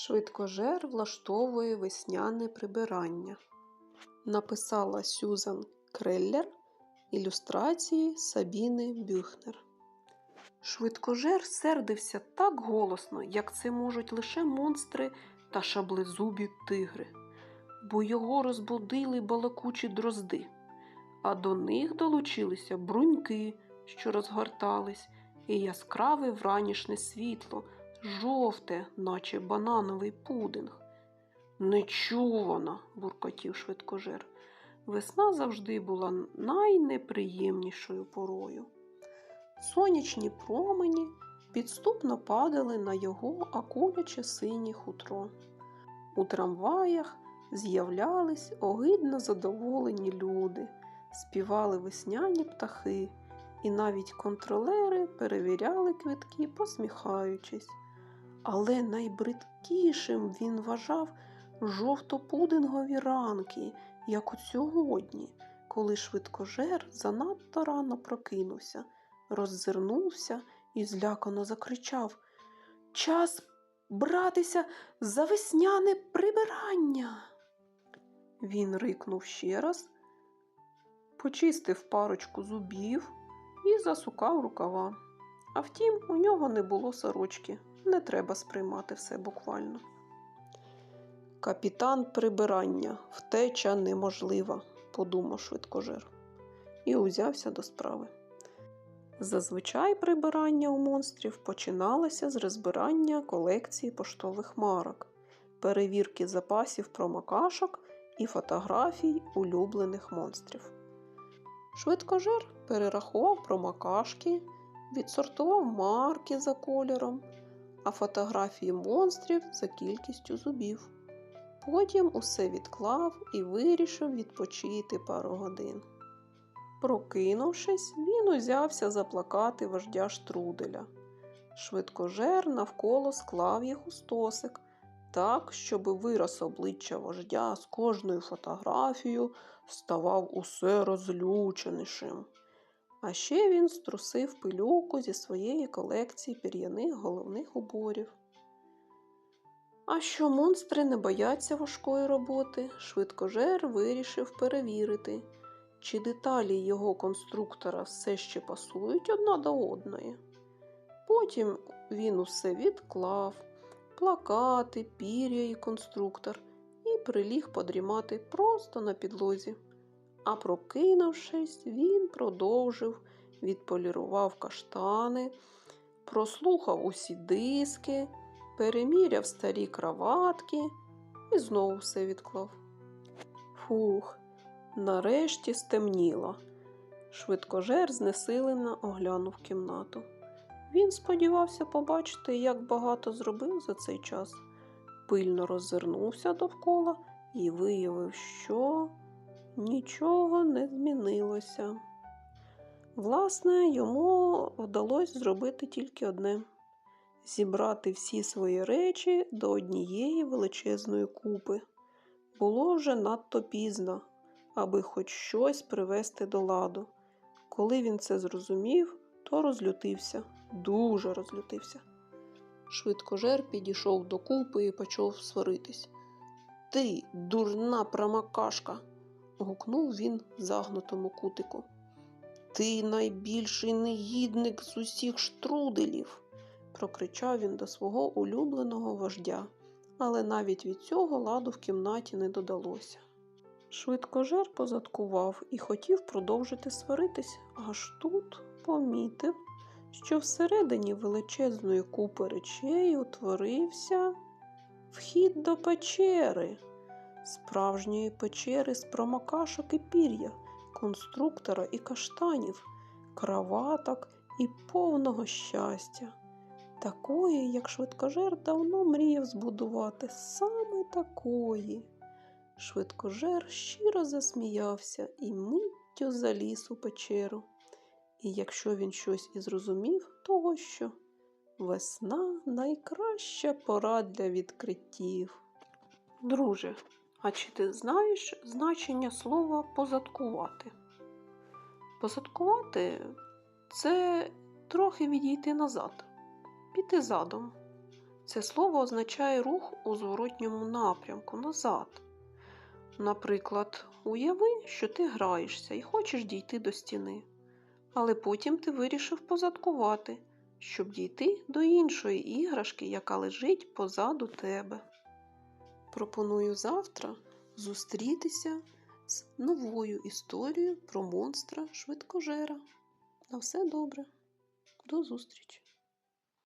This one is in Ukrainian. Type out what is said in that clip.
Швидкожер влаштовує весняне прибирання. Написала Сюзан Креллер, ілюстрації Сабіни Бюхнер. Швидкожер сердився так голосно, як це можуть лише монстри та шаблезубі тигри, бо його розбудили балакучі дрозди, а до них долучилися бруньки, що розгортались, і яскраве вранішнє світло, жовте, наче банановий пудинг. Нечувана, буркотів швидкожер. Весна завжди була найнеприємнішою порою. Сонячні промені підступно падали на його акуляче синє хутро. У трамваях з'являлись огидно задоволені люди, співали весняні птахи, і навіть контролери перевіряли квитки, посміхаючись. Але найбридкішим він вважав жовтопудингові ранки, як от сьогодні, коли швидкожер занадто рано прокинувся, роззирнувся і злякано закричав Час братися за весняне прибирання. Він рикнув ще раз, почистив парочку зубів і засукав рукава. А втім, у нього не було сорочки, не треба сприймати все буквально. Капітан прибирання, втеча неможлива, подумав швидкожер, і узявся до справи. Зазвичай прибирання у монстрів починалося з розбирання колекції поштових марок, перевірки запасів промокашок і фотографій улюблених монстрів. Швидкожер перерахував промокашки, відсортував марки за кольором, а фотографії монстрів за кількістю зубів. Потім усе відклав і вирішив відпочити пару годин. Прокинувшись, він узявся заплакати вождя штруделя. Швидкожер навколо склав їх у стосик, так, щоб вираз обличчя вождя з кожною фотографією ставав усе розлюченішим. А ще він струсив пилюку зі своєї колекції пір'яних головних уборів. А що монстри не бояться важкої роботи, швидкожер вирішив перевірити, чи деталі його конструктора все ще пасують одна до одної. Потім він усе відклав, плакати, пір'я і конструктор, і приліг подрімати просто на підлозі. А прокинувшись, він продовжив, відполірував каштани, прослухав усі диски, переміряв старі краватки і знову все відклав. Фух, нарешті стемніло. Швидкожер знесилено оглянув кімнату. Він сподівався побачити, як багато зробив за цей час. Пильно роззирнувся довкола і виявив, що нічого не змінилося. Власне, йому вдалося зробити тільки одне зібрати всі свої речі до однієї величезної купи. Було вже надто пізно, аби хоч щось привести до ладу. Коли він це зрозумів, то розлютився, дуже розлютився. Швидкожер підійшов до купи і почав сваритись. Ти, дурна промакашка, гукнув він в загнутому кутику. Ти найбільший негідник з усіх штруделів, прокричав він до свого улюбленого вождя, але навіть від цього ладу в кімнаті не додалося. Швидкожер позадкував і хотів продовжити сваритись, аж тут помітив, що всередині величезної купи речей утворився вхід до печери, справжньої печери з промокашок і пір'я, конструктора і каштанів, краваток і повного щастя. Такої, як швидкожер давно мріяв збудувати, саме такої. Швидкожер щиро засміявся і миттю заліз у печеру. І якщо він щось і зрозумів, того що весна найкраща пора для відкриттів. Друже, а чи ти знаєш значення слова позадкувати? Позадкувати це трохи відійти назад, піти задом. Це слово означає рух у зворотньому напрямку назад. Наприклад, уяви, що ти граєшся і хочеш дійти до стіни, але потім ти вирішив позадкувати, щоб дійти до іншої іграшки, яка лежить позаду тебе. Пропоную завтра зустрітися з новою історією про монстра швидкожера. На все добре. До зустрічі!